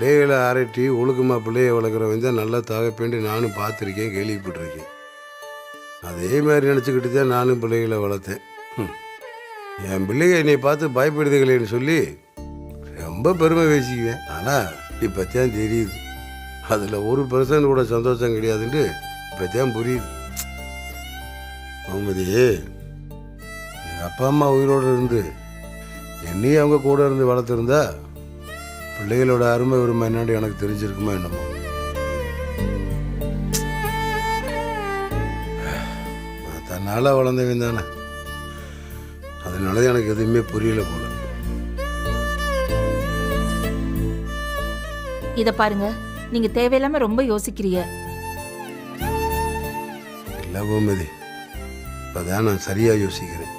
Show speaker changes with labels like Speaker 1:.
Speaker 1: பிள்ளைகளை அரட்டி ஒழுக்கமாக பிள்ளையை வளர்க்குறவன் தான் நல்லா தகப்பேண்டு நானும் பார்த்துருக்கேன் கேள்விப்பட்டிருக்கேன். அதே மாதிரி நினச்சிக்கிட்டு தான் நானும் பிள்ளைகளை வளர்த்தேன். என் பிள்ளைங்க என்னை பார்த்து பயப்படுதுகளேன்னு சொல்லி ரொம்ப பெருமை பேசிக்குவேன். ஆனால் இப்போ தான் தெரியுது. அதில் ஒரு பர்சன்ட் கூட சந்தோஷம் கிடையாதுன்ட்டு இப்போ தான் புரியுது. முகமதி எங்கள் அப்பா அம்மா உயிரோடு இருந்து என்னையும் அவங்க கூட இருந்து வளர்த்துருந்தா பிள்ளைகளோட அருமை உரிமை என்னன்னு எனக்கு தெரிஞ்சிருக்குமா என்னமோ? நான் தன்னால் வளர்ந்தவன் தானே. அதனால தான் எனக்கு எதுவுமே புரியல போல.
Speaker 2: இத பாருங்க. நீங்க தேவையில்லாம ரொம்ப யோசிக்கிறீங்க.
Speaker 1: இல்லை கோமதி. இப்போதான் நான் சரியாக யோசிக்கிறேன்.